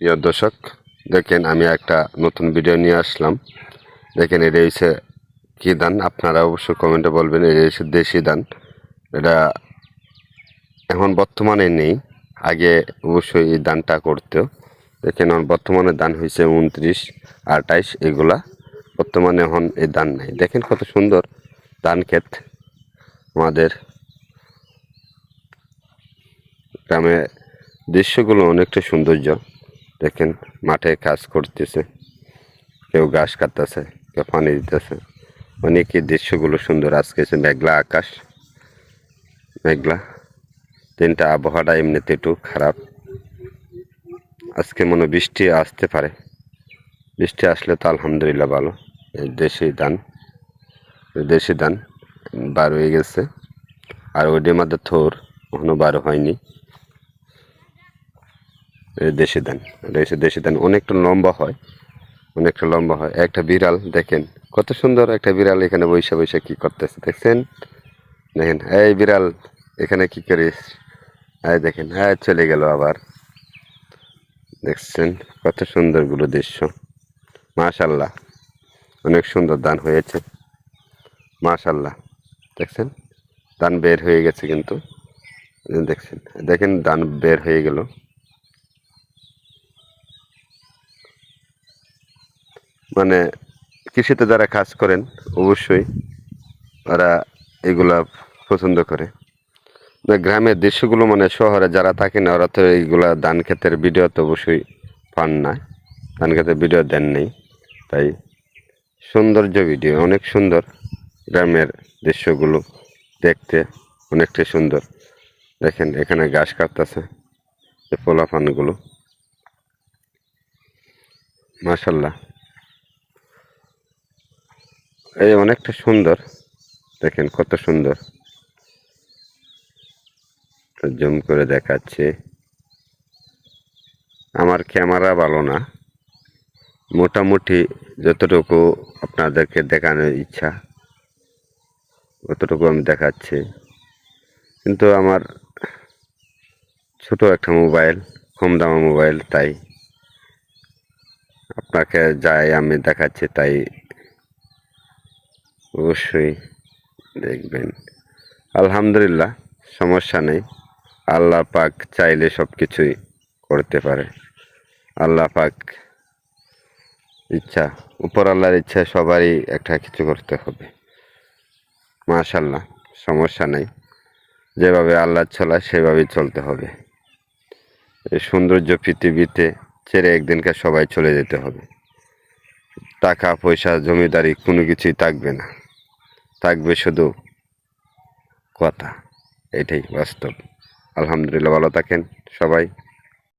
প্রিয় দর্শক, দেখেন আমি একটা নতুন ভিডিও নিয়ে আসলাম। দেখেন এটা হচ্ছে কী দান আপনারা অবশ্যই কমেন্টে বলবেন, এটা হচ্ছে দেশি দান এটা এখন বর্তমানে নেই, আগে অবশ্যই এই দানটা করতো। দেখেন এখন বর্তমানে দান হয়েছে উনত্রিশ আটাইশ এগুলা। বর্তমানে এখন এই দান নাই। দেখেন কত সুন্দর ধান ক্ষেত আমাদের। গ্রামে দৃশ্যগুলো অনেকটা সৌন্দর্য। দেখেন, মাঠে কাজ করতেছে। কেউ ঘাস কাটতেছে, কেউ পানি দিতেছে। অনেকই দৃশ্যগুলো সুন্দর। আজকে মেঘলা আকাশ। মেঘলা। দিনটা আবহাওয়াটা এমনিতে একটু খারাপ। আজকে মনে বৃষ্টি আসতে পারে। বৃষ্টি আসলে তো আলহামদুলিল্লাহ ভালো। দেশি ধান। দেশি ধান বার হয়ে গেছে। আর ওইটির মধ্যে থোর এখনও বার হয়নি। দেশি এটা হচ্ছে দেশি ধান অনেকটা লম্বা হয়, অনেকটা লম্বা হয়। একটা বিড়াল, দেখেন, কত সুন্দর একটা বিড়াল এখানে বৈশা বৈশা কী করতেছে, দেখছেন? দেখেন, এই বিড়াল এখানে কি করিস এই দেখেন হ্যাঁ চলে গেল আবার। দেখছেন, কত সুন্দরগুলো দৃশ্য। মাশাল্লাহ, অনেক সুন্দর দান হয়েছে। মাশাল্লাহ, দেখছেন? দান বের হয়ে গেছে কিন্তু। দেখছেন, দেখেন দান বের হয়ে গেল। মানে কৃষিতে যারা কাজ করেন, অবশ্যই ওরা এগুলা পছন্দ করে। গ্রামের দৃশ্যগুলো মানে শহরে যারা থাকে না, ওরা তো এইগুলা ধান ক্ষেতের ভিডিও তো অবশ্যই পান না। ধান ক্ষেতের ভিডিও দেন নেই। তাই সৌন্দর্য ভিডিও, অনেক সুন্দর গ্রামের দৃশ্যগুলো দেখতে অনেকটাই সুন্দর। দেখেন, এখানে ঘাস কাটতেছে, এই পোলাপানগুলো। মাশাল্লাহ। এই অনেকটা সুন্দর। দেখেন কত সুন্দর। জুম করে দেখাচ্ছে। আমার ক্যামেরা ভালো না। মোটামুটি যতটুকু আপনাদেরকে দেখানোর ইচ্ছা, অতটুকু আমি দেখাচ্ছি। কিন্তু আমার ছোট একটা মোবাইল, কম দামা মোবাইল, তাই আপনাকে যাই আমি দেখাচ্ছি, তাই অবশ্যই দেখবেন। আলহামদুলিল্লাহ, সমস্যা নেই। আল্লাহ পাক চাইলে সব কিছুই করতে পারে। আল্লাহ পাক ইচ্ছা, উপর আল্লাহর ইচ্ছা সবারই একটা কিছু করতে হবে। মাশাল্লাহ সমস্যা নেই। যেভাবে আল্লাহ চলায়, সেভাবেই চলতে হবে। এই সৌন্দর্য পৃথিবীতে ছেড়ে একদিনকে সবাই চলে যেতে হবে। টাকা, পয়সা, জমিদারি কোনো কিছুই থাকবে না। থাকবে শুধু কথা এটাই বাস্তব। আলহামদুলিল্লাহ ভালো থাকেন সবাই।